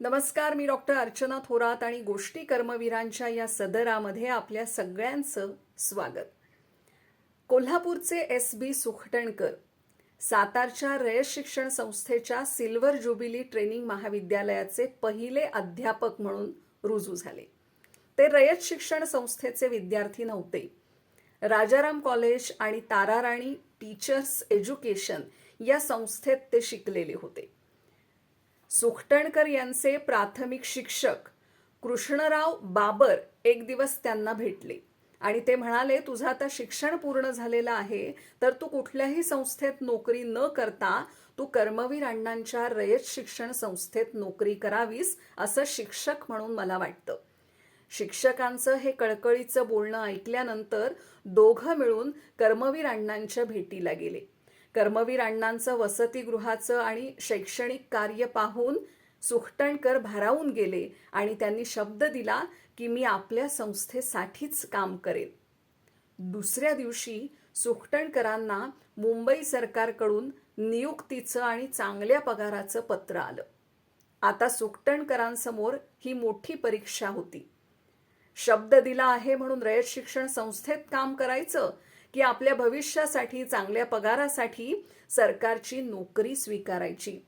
नमस्कार मी डॉक्टर अर्चना थोरात आणि गोष्टी कर्मवीरांच्या या सदरामध्ये आपल्या सगळ्यांचं स्वागत. कोल्हापूरचे एस बी सुखटणकर सातारच्या रयत शिक्षण संस्थेच्या सिल्वर ज्युबिली ट्रेनिंग महाविद्यालयाचे पहिले अध्यापक म्हणून रुजू झाले. ते रयत शिक्षण संस्थेचे विद्यार्थी नव्हते. राजाराम कॉलेज आणि ताराराणी टीचर्स एज्युकेशन या संस्थेत ते शिकलेले होते. सुखटणकर यांचे प्राथमिक शिक्षक कृष्णराव बाबर एक दिवस त्यांना भेटले. आणि ते म्हणाले तुझं आता शिक्षण पूर्ण झालेलं आहे तर तू कुठल्याही संस्थेत नोकरी न करता तू कर्मवीर अण्णांच्या रयत शिक्षण संस्थेत नोकरी करावीस असं शिक्षक म्हणून मला वाटतं. शिक्षकांचं हे कळकळीचं बोलणं ऐकल्यानंतर दोघं मिळून कर्मवीर अण्णांच्या भेटीला गेले. कर्मवीर अण्णांचं वसतिगृहाचं आणि शैक्षणिक कार्य पाहून सुखटणकर भारावून गेले आणि त्यांनी शब्द दिला की मी आपल्या संस्थेसाठीच काम करेन. दुसऱ्या दिवशी सुखटणकरांना मुंबई सरकारकडून नियुक्तीचं आणि चांगल्या पगाराचं पत्र आलं. आता सुखटणकरांसमोर ही मोठी परीक्षा होती. शब्द दिला आहे म्हणून रयत शिक्षण संस्थेत काम करायचं की आपल्या भविष्यासाठी चांगल्या पगारासाठी सरकारची नोकरी स्वीकारायची.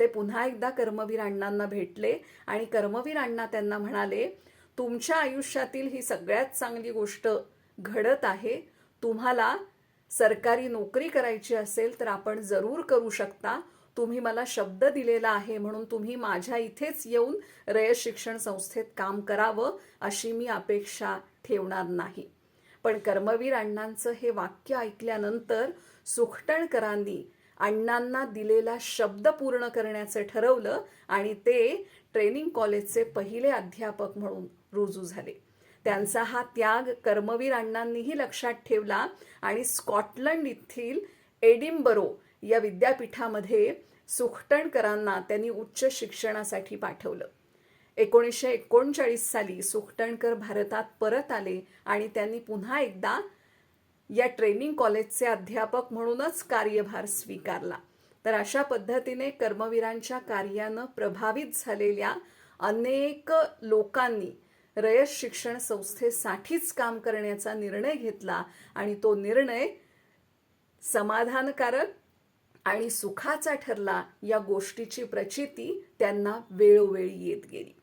ते पुन्हा एकदा कर्मवीर अण्णांना भेटले आणि कर्मवीर अण्णा त्यांना म्हणाले तुमच्या आयुष्यातील ही सगळ्यात चांगली गोष्ट घडत आहे. तुम्हाला सरकारी नोकरी करायची असेल तर आपण जरूर करू शकता. तुम्ही मला शब्द दिलेला आहे म्हणून तुम्ही माझ्या इथेच येऊन रयत शिक्षण संस्थेत काम करावं अशी मी अपेक्षा ठेवणार नाही. पण कर्मवीर अण्णांचं हे वाक्य ऐकल्यानंतर सुखटणकरांनी अण्णांना दिलेला शब्द पूर्ण करण्याचं ठरवलं आणि ते ट्रेनिंग कॉलेजचे पहिले अध्यापक म्हणून रुजू झाले. त्यांचा हा त्याग कर्मवीर अण्णांनीही लक्षात ठेवला आणि स्कॉटलंड येथील एडिंबरो या विद्यापीठामध्ये सुखटणकरांना त्यांनी उच्च शिक्षणासाठी पाठवलं. एकोणीसशे एकोणचाळीस साली सुखटणकर भारतात परत आले आणि त्यांनी पुन्हा एकदा या ट्रेनिंग कॉलेजचे अध्यापक म्हणूनच कार्यभार स्वीकारला. तर अशा पद्धतीने कर्मवीरांच्या कार्यानं प्रभावित झालेल्या अनेक लोकांनी रयत शिक्षण संस्थेसाठीच काम करण्याचा निर्णय घेतला आणि तो निर्णय समाधानकारक आणि सुखाचा ठरला या गोष्टीची प्रचिती त्यांना वेळोवेळी येत गेली.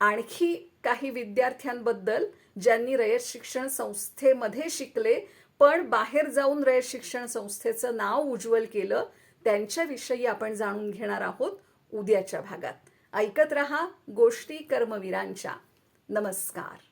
आणखी काही विद्यार्थ्यांबद्दल ज्यांनी रयत शिक्षण संस्थेमध्ये शिकले पण बाहेर जाऊन रयत शिक्षण संस्थेचं नाव उज्ज्वल केलं त्यांच्याविषयी आपण जाणून घेणार आहोत उद्याच्या भागात. ऐकत रहा गोष्टी कर्मवीरांच्या. नमस्कार.